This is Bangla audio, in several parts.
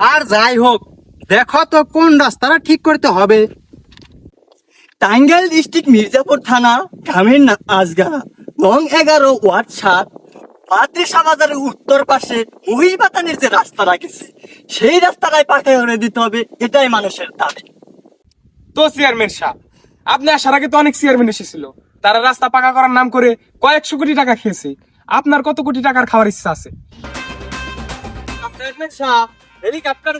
আর যাই হোক দেখো তো কোন রাস্তাটা ঠিক করতে হবে। টাঙ্গাইল ডিস্ট্রিক্ট মির্জাপুর থানা গ্রামীণ না- আজগারা নং এগারো ওয়ার্ড সাত। মাতৃষা বাজারের উত্তর পাশে মহিবাতানের যে রাস্তা রাখেছে সেই রাস্তাটাই পাকা করে দিতে হবে এটাই মানুষের দাবি। তো চেয়ারম্যান সাহেব আপনি আসার আগে তো অনেক চেয়ারম্যান এসেছিল। তারা রাস্তা পাকা করার নাম করে কয়েকশো কোটি টাকা খেয়েছে। আপনার কত কোটি টাকার খাওয়ার ইচ্ছা আছে? হেলিকপ্টার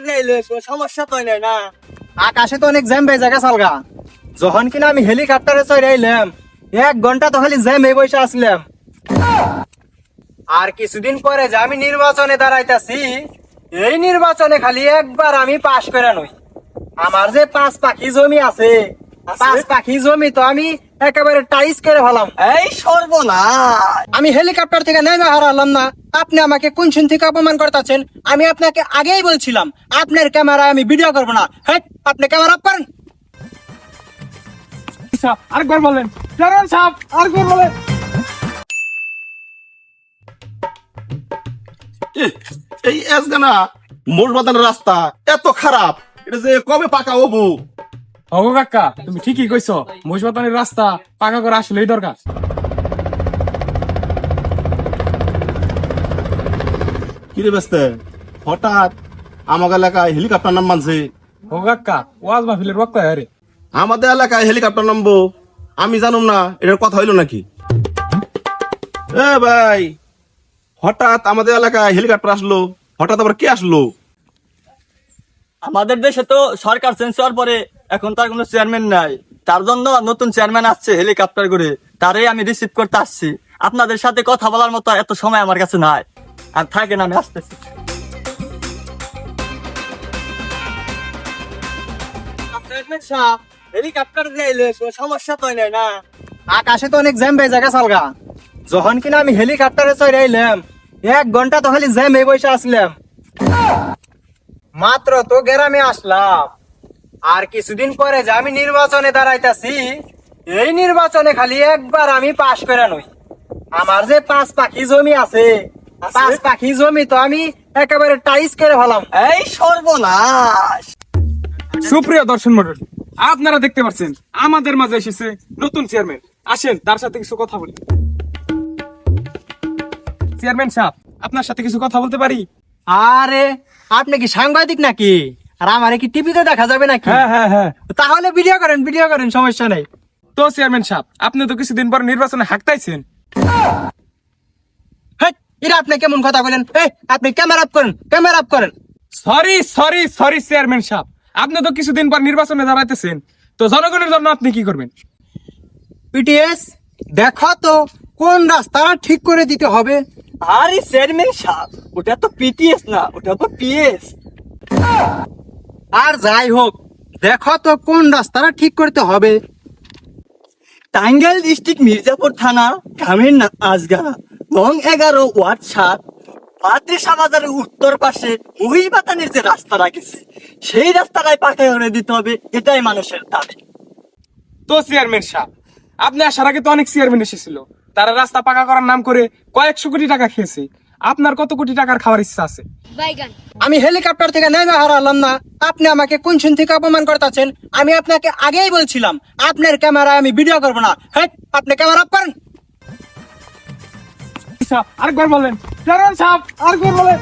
সমস্যা তো নেই না। আকাশে তো অনেক জ্যাম বেজে গেছে আলগা যখন কিনা আমি হেলিকপ্টারে চড়ে আইলাম এক ঘণ্টা তো খালি জ্যাম এই বসে আসলাম আর কিছুদিন পরে যে আমি নির্বাচনে দাঁড়াইতাছি এই নির্বাচনে খালি একবার আমি পাশ করে নই। আমার যে পাঁচ পাখি জমি আছে পাঁচ পাখি জমি তো আমি একেবারে টাইস করে ফেলাম। এই সর্বনাশ। আমি হেলিকপ্টার থেকে নেমে হারালাম না। আপনি আমাকে কোন শুন থেকে অপমান করতেছেন? আমি আপনাকে আগেই বলছিলাম আপনার ক্যামেরায় আমি ভিডিও করব না। হ্যাঁ আপনি ক্যামেরা অফ করেন। আরেকবার বলেন। সাহেব আরেকবার বলেন। এই এসগানা মোট রাস্তা এত খারাপ। এটা যে কবে পাকা হব? হগো কাকা তুমি ঠিকই কইছো। মহিষবাতানের রাস্তা পাকা করে আসলেই দরকার। কিরে ব্যস্তে? হঠাৎ আমাদের এলাকায় হেলিকপ্টার নাম মানছে। কাকা ওয়াজ মাহফিলের বক্তা আরে আমাদের এলাকায় হেলিকপ্টার নামবো আমি জানুম না এটার কথা হইল নাকি? এ ভাই হঠাৎ আমাদের এলাকায় হেলিকপ্টার আসলো। হঠাৎ আবার কে আসলো? আমাদের দেশে তো সরকার চেঞ্জ হওয়ার পরে। এখন তার কোনো চেয়ারম্যান নাই। তার জন্য নতুন চেয়ারম্যান আসছে হেলিকপ্টার করে। তারই আমি রিসিভ করতে আসছি। আপনাদের সাথে কথা বলার মতো এত সময় আমার কাছে নাই। আর থাকেন আমি আসতেছি। হেলিকপ্টার সমস্যা তো নেই না? আকাশে তো অনেক জ্যাম বেজে গেছে আলগা। যখন কিনা আমি হেলিকপ্টারে চড়ে আইলাম এক ঘণ্টা তো খালি জ্যাম এই বসে আসলাম। মাত্র তো গ্রামে আসলাম। আর কিছুদিন পরে যে আমি নির্বাচনে দাঁড়াইতাছি এই নির্বাচনে খালি একবার আমি পাশ করে নই। আমার যে পাঁচ পাখি জমি আছে পাঁচ পাখি জমি তো আমি একেবারে টাইস করে ফেলাম। এই সর্বনাশ! সুপ্রিয় দর্শন মন্ডলী আপনারা দেখতে পাচ্ছেন আমাদের মাঝে এসেছে নতুন চেয়ারম্যান। আসেন তার সাথে কিছু কথা বলি। চেয়ারম্যান সাহেব আপনার সাথে কিছু কথা বলতে পারি? আরে আপনি কি সাংবাদিক নাকি? আর আমারে কি টিভিতে দেখা যাবে নাকি? হ্যাঁ হ্যাঁ হ্যাঁ। তাহলে ভিডিও করেন ভিডিও করেন সমস্যা নেই। তো চেয়ারম্যান সাহেব আপনি তো কিছুদিন পর নির্বাচনে হাঁকতাইছেন। এরা আপনি কেমন কথা বলেন? আপনি ক্যামেরা আপ করেন ক্যামেরা আপ করেন। সরি সরি সরি চেয়ারম্যান সাহেব। আপনি তো কিছুদিন পর নির্বাচনে দাঁড়াইতেছেন। তো জনগণের জন্য আপনি কি করবেন? পিটিএস দেখো তো কোন রাস্তা ঠিক করে দিতে হবে? আরে চেয়ারম্যান সাহেব ওটা তো পিটিএস না ওটা তো পিএস আর যাই হোক, দেখো তো কোন রাস্তাটা ঠিক করতে হবে। টাঙ্গাইল ডিস্ট্রিক্ট মির্জাপুর থানা গ্রামীণ না- আজগারা নং এগারো, ওয়ার্ড সাত। মাতৃষা বাজারের উত্তর পাশে মহিবাতানের যে রাস্তা রাখেছে সেই পাকা করে দিতে হবে, এটাই মানুষের দাবি। তো চেয়ারম্যান সাহেব, আপনি আসার আগে তো অনেক চেয়ারম্যান এসেছিল। তারা রাস্তা পাকা করার নাম করে কয়েকশো কোটি টাকা খেয়েছে। আপনার কত কোটি টাকার খাওয়ার ইচ্ছা আছে? বাইগান। আমি হেলিকপ্টার থেকে নেমে হারালাম না। আপনি আমাকে কোন শুন থেকে অপমান করতেছেন? আমি আপনাকে আগেই বলছিলাম আপনার ক্যামেরায় আমি ভিডিও করব না। হ্যাঁ আপনি ক্যামেরা অফ করেন। আর আরেকবার বলেন। সাহেব আরেকবার বলেন।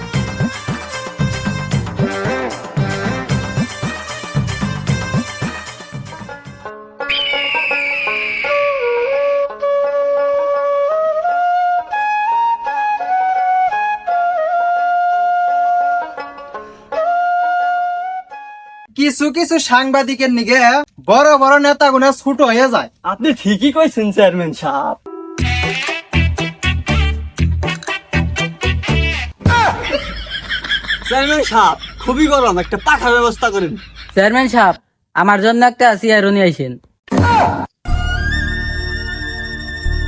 কিছু কিছু সাংবাদিকের নিগে বড় বড় নেতা গুনা ছুট হয়ে যায়। আপনি ঠিকই কইছেন চেয়ারম্যান সাহেব। চেয়ারম্যান সাহেব খুবই গরম একটা পাখার ব্যবস্থা করেন। চেয়ারম্যান সাহেব আমার জন্য একটা চেয়ারও নিয়ে আইসেন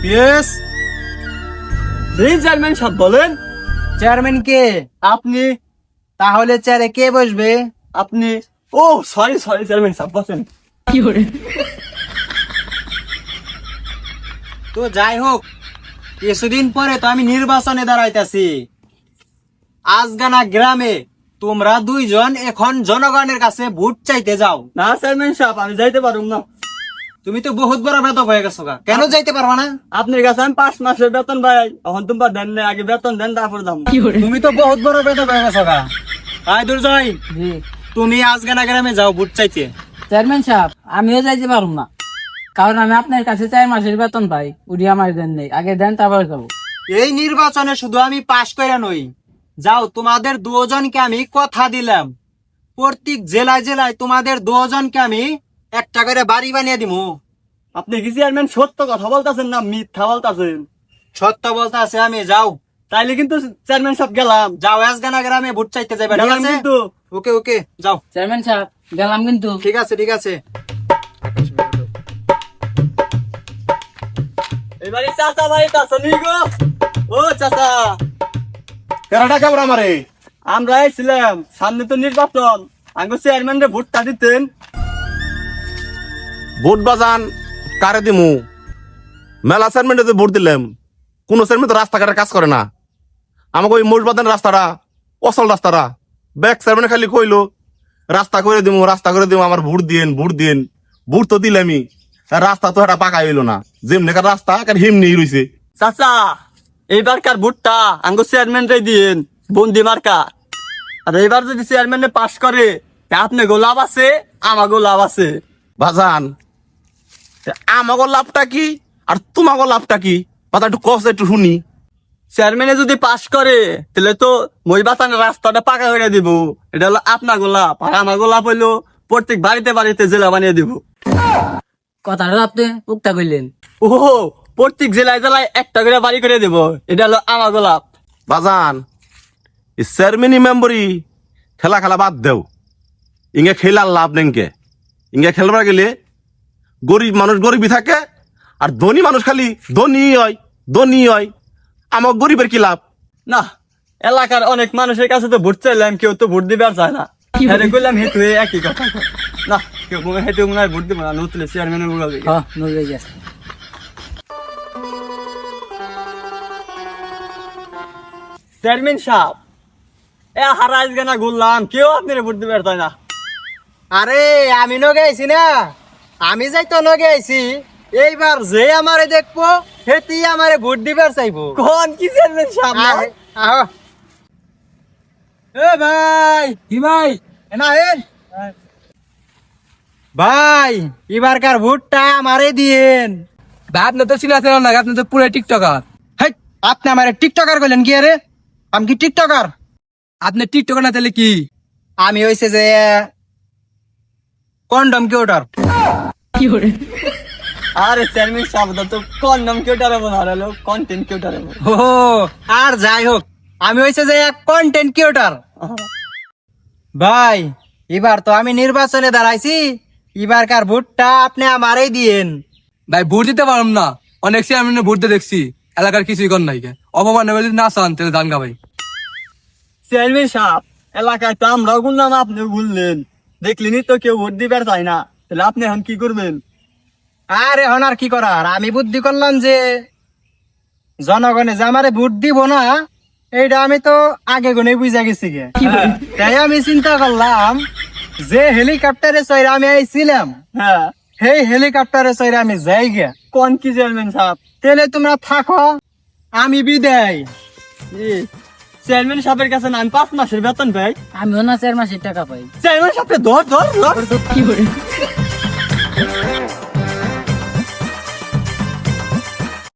পিএস জি চেয়ারম্যান সাহেব বলেন। চেয়ারম্যান কে? আপনি? তাহলে চেয়ারে কে বসবে? আপনি? ও সরি সরি চেয়ারম্যান সাহেব বসেন তো যাই হোক কিছুদিন পরে তো আমি নির্বাচনে দাঁড়াইতেছি। আজগানা গ্রামে তোমরা দুইজন এখন জনগণের কাছে ভোট চাইতে যাও। না চেয়ারম্যান সাহেব আমি যাইতে পারুম না। তুমি তো বহুত বড় বেতন হয়ে গেছো গা। কেন যাইতে পারবা না? আপনার কাছে আমি পাঁচ মাসের বেতন ভাই এখন তোমার দেন না আগে বেতন দেন তারপর দাম। তুমি তো বহুত বড় বেতন হয়ে গেছো গা। আয় দুর্জয়। জি। তুমি আজগানা গ্রামে যাও ভোট চাইতে। চেয়ারম্যান সাহেব আমিও যাইতে পারব না। কারণ আমি আপনার কাছে চার মাসের বেতন পাই উড়ি আমার দেন নেই। আগে দেন তারপর যাব। এই নির্বাচনে শুধু আমি পাশ করে নই। যাও তোমাদের দুজনকে আমি কথা দিলাম। প্রত্যেক জেলায় জেলায় তোমাদের দুজনকে আমি একটা করে বাড়ি বানিয়ে দিমু। আপনি কি চেয়ারম্যান? সত্য কথা বলতেছেন না মিথ্যা বলতেছেন? সত্য বলতে আছে আমি যাও। তাইলে কিন্তু চেয়ারম্যান সাহেব গেলাম। যাও আজগানা গ্রামে ভোট চাইতে যাবে ঠিক আছে? কিন্তু। ওকে ওকে যাও। চেয়ারম্যান সাহেব গেলাম কিন্তু। ঠিক আছে ঠিক আছে। এবারে চাচা ভাই চাচা নি গো। ও চাচা। কেরাটা কেমন আমারে আমরা ছিলাম সামনে তো নির্বাচন। আঙ্গো চেয়ারম্যান রে ভোটটা দিতেন। ভোট বাজান কারে দিমু? মেলা চেয়ারম্যানে ভোট দিলাম। কোন চেয়ারম্যান তো রাস্তাঘাটে কাজ করে না। আমাকে ওই মোট বাজান রাস্তাটা অসল রাস্তাটা। ব্যাক চেয়ারম্যান খালি কইলো রাস্তা করে দিমু রাস্তা করে দিমু আমার ভোট দিন ভোট দিন ভোট তো দিলামই আর রাস্তা তো এটা পাকা হইল না যেমনি কার রাস্তা কার হিমনি রইছে। চাচা এইবারকার ভোটটা? আঙ্গো চেয়ারম্যান রে দিন বন্দি মার্কা। আর এবার যদি চেয়ারম্যান পাস করে আপনি গোলাপ আছে আমাগো লাভ আছে। বাজান আমাকে লাভটা কি আর তোমাকে লাভটা কি? কথা একটু কষ্ট একটু শুনি। চেয়ারম্যানে যদি পাস করে তাহলে তো মই বাতানের রাস্তাটা পাকা করে দিব। এটা হলো আপনার গোলাপ আর আমার গোলাপ হইল প্রত্যেক বাড়িতে বাড়িতে জেলা বানিয়ে দিব। কথাটা আপনি উক্তা করলেন ও প্রত্যেক জেলায় জেলায় একটা করে বাড়ি করে দিব। এটা হলো আমার গোলাপ। বাজান চেয়ারম্যানি মেম্বরি খেলা খেলা বাদ দেও। ইঙ্গে খেলার লাভ নেংকে ইঙ্গে খেলবার গেলে গরিব মানুষ গরিবই থাকে আর ধনী মানুষ খালি ধনী হয় ধনী হয়। আমার গরিবের কি লাভ? না এলাকার অনেক মানুষের কাছে তো ভোট চাইলাম কেউ তো ভোট দিবে আর চায় না। হেরে করলাম হেতু একই কথা। না কেউ মনে হেতু মনে হয় ভোট দিব না নতুন চেয়ারম্যানের বলবে হ্যাঁ চেয়ারম্যান সাহেব এ হারাইজ গানা ঘুরলাম কেউ ভোট দিবে আর চায় না। আরে আমি নগে আইছি না। আমি যাই তো নগে আইছি। এইবার যে আমারে দেখব সেটি আমারে ভোট দিবার চাইব। কোন কি চেয়ারম্যান সাহেব না? এ ভাই কি ভাই? এনা হেন ভাই এবারকার ভোটটা আমারে দিয়েন। ভাই আপনি তো চিনাছেন না আপনি তো পুরো টিকটকার। হেই, আপনি আমারে টিকটকার কইলেন কি আরে? আমি কি টিকটকার? আপনি টিকটকার না তাহলে কি? আমি হইছে যে কন্ডম কিউটার। আরে চেয়ারম্যান সাহেব তো কোন নাম কেউ টারাবো না হলো কন্টেন্ট কেউ টারাবো ও আর যাই হোক আমি হইছে যে এক কন্টেন্ট ক্রিয়েটর ভাই এবার তো আমি নির্বাচনে দাঁড়াইছি এবারকার ভোটটা আপনি আমারই দিয়েন। ভাই ভোট দিতে পারলাম না। অনেক চেয়ারম্যানে ভোট দিয়ে দেখছি এলাকার কিছুই কর নাই কে। অপমান হবে যদি না চান তাহলে দান গা ভাই। চেয়ারম্যান সাহেব এলাকায় তো আমরাও গুনলাম আপনিও গুনলেন। দেখলেনি তো কেউ ভোট দিবার চায় না তাহলে আপনি এখন কি করবেন? আর এখন আর কি করার? আমি বুদ্ধি করলাম যে জনগণে যে আমারে ভোট দিব না এইটা আমি তো আগে গুনে বুঝা গেছি গে। তাই আমি চিন্তা করলাম যে হেলিকপ্টারে চড়ে আমি আইছিলাম। হ্যাঁ। সেই হেলিকপ্টারে চড়ে আমি যাই গে। কোন কি চেয়ারম্যান সাহেব? তাহলে তোমরা থাকো আমি বিদায়। জি। চেয়ারম্যান সাহেবের কাছে না আমি পাঁচ মাসের বেতন পাই। আমিও না চার মাসের টাকা পাই। চেয়ারম্যান সাহেব ধর ধর ধর।